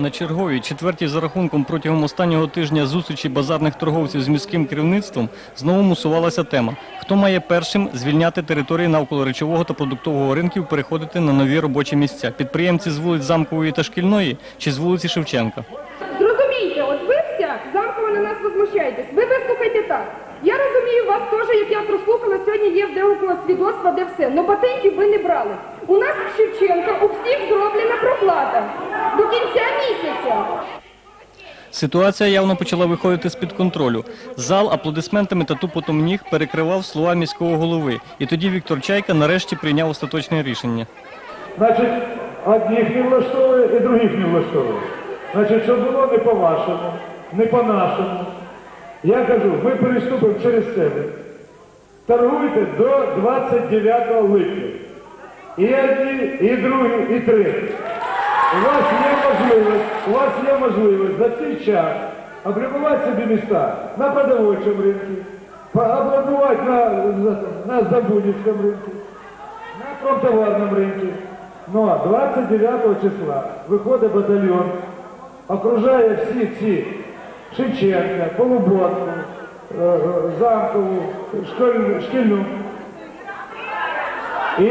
На черговій, четвертій за рахунком протягом останнього тижня зустрічі базарних торговців з міським керівництвом знову мусувалася тема: хто має першим звільняти території навколо речового та продуктового ринків, переходити на нові робочі місця. Підприємці з вулиць Замкової та Шкільної чи з вулиці Шевченка. Замково на нас возмущаєтесь. Ви вислухайте так. Я розумію вас теж, як я прослухала, сьогодні є в деякого свідоцтва, де все. Но патентів ви не брали. У нас в Шевченка у всіх зроблена проплата до кінця місяця. Ситуація явно почала виходити з-під контролю. Зал аплодисментами та тупотом ніг перекривав слова міського голови. І тоді Віктор Чайка нарешті прийняв остаточне рішення. Значить, одних не влаштовує і других не влаштовує. Значить, щоб було не по-вашому, не по-нашому. Я кажу, ми переступимо через себе. Торгуйте до 29 липня. І одні, і другі, і треті. У вас є можливість, у вас є можливість за цей час облюбувати собі міста на продовольчому ринку, облюбувати на, на, Забудівському ринку, на промтоварном рынке. Но 29 числа виходить батальйон, окружає всі ці Шевченка, Полуботку, е, Замкову, школь- шкільну. І,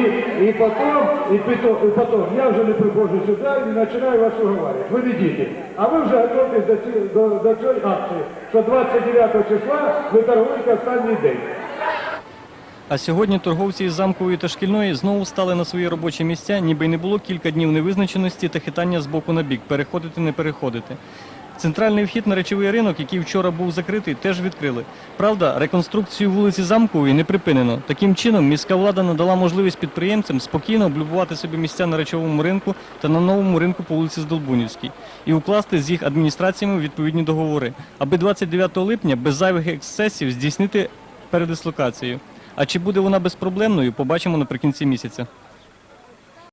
і потом, і потом, і потом, я вже не приходжу сюди і починаю вас уговарювати. Ви відійдіть. А ви вже готуєтесь до, до, до цієї акції, що 29 числа ви торгуєте останній день. А сьогодні торговці із замкової та шкільної знову стали на свої робочі місця, ніби й не було кілька днів невизначеності та хитання з боку на бік, переходити не переходити. Центральний вхід на речовий ринок, який вчора був закритий, теж відкрили. Правда, реконструкцію вулиці Замкової не припинено. Таким чином, міська влада надала можливість підприємцям спокійно облюбувати собі місця на речовому ринку та на новому ринку по вулиці Здолбунівській і укласти з їх адміністраціями відповідні договори, аби 29 липня без зайвих ексцесів здійснити передислокацію. А чи буде вона безпроблемною, побачимо наприкінці місяця.